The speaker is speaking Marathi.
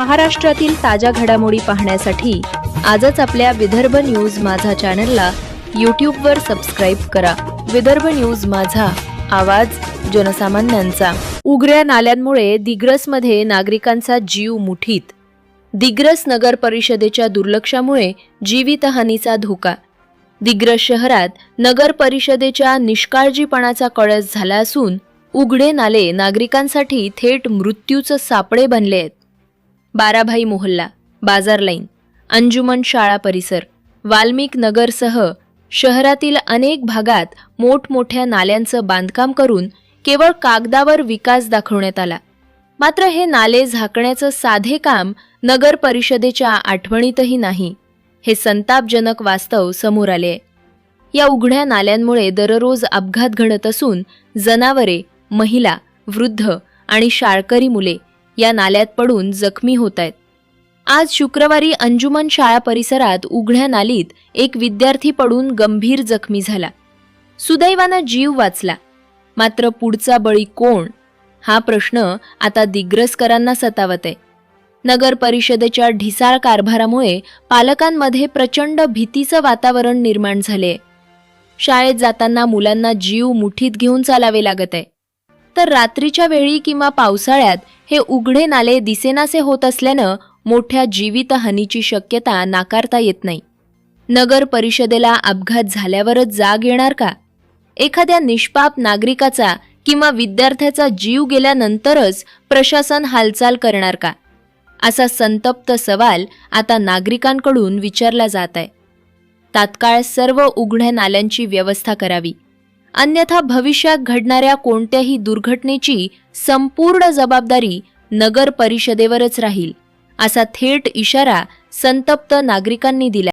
महाराष्ट्रातील ताज्या घडामोडी पाहण्यासाठी आजच आपल्या विदर्भ न्यूज माझा चॅनलला यूट्यूबवर सबस्क्राईब करा. विदर्भ न्यूज माझा आवाज जनसामान्यांचा. उघड्या नाल्यांमुळे दिग्रसमध्ये नागरिकांचा जीव मुठीत. दिग्रस नगर परिषदेच्या दुर्लक्षामुळे जीवितहानीचा धोका. दिग्रस शहरात नगर परिषदेच्या निष्काळजीपणाचा कळस झाला असून उघडे नाले नागरिकांसाठी थेट मृत्यूचं सापळे बनले आहेत. बाराभाई मोहल्ला बाजार लाईन अंजुमन शाळा परिसर वाल्मिक नगरसह शहरातील अनेक भागात मोठमोठ्या नाल्यांचं बांधकाम करून केवळ कागदावर विकास दाखवण्यात आला मात्र हे नाले झाकण्याचं साधे काम नगर परिषदेच्या आठवणीतही नाही हे संतापजनक वास्तव समोर आले आहे. या उघड्या नाल्यांमुळे दररोज अपघात घडत असून जनावरे महिला वृद्ध आणि शाळकरी मुले या नाल्यात पडून जखमी होत आहेत आज शुक्रवारी अंजुमन शाळा परिसरात उघड्या नालीत एक विद्यार्थी पडून गंभीर जखमी झाला. सुदैवानं जीव वाचला. मात्र पुढचा बळी कोण? हा प्रश्न आता दिग्रसकरांना सतावत आहे. नगर परिषदेच्या ढिसाळ कारभारामुळे पालकांमध्ये प्रचंड भीतीचं वातावरण निर्माण झाले शाळेत जाताना मुलांना जीव मुठीत घेऊन चालावे लागत आहे. तर रात्रीच्या वेळी किंवा पावसाळ्यात हे उघडे नाले दिसेनासे होत असल्यानं मोठ्या जीवितहानीची शक्यता नाकारता येत नाही. नगर परिषदेला अपघात झाल्यावरच जाग येणार का? एखाद्या निष्पाप नागरिकाचा किंवा विद्यार्थ्याचा जीव गेल्यानंतरच प्रशासन हालचाल करणार का? असा संतप्त सवाल आता नागरिकांकडून विचारला जात आहे तात्काळ सर्व उघड्या नाल्यांची व्यवस्था करावी. अन्यथा भविष्यात घडणाऱ्या कोणत्याही दुर्घटनेची संपूर्ण जबाबदारी नगर परिषदेवरच राहील असा थेट इशारा संतप्त नागरिकांनी दिला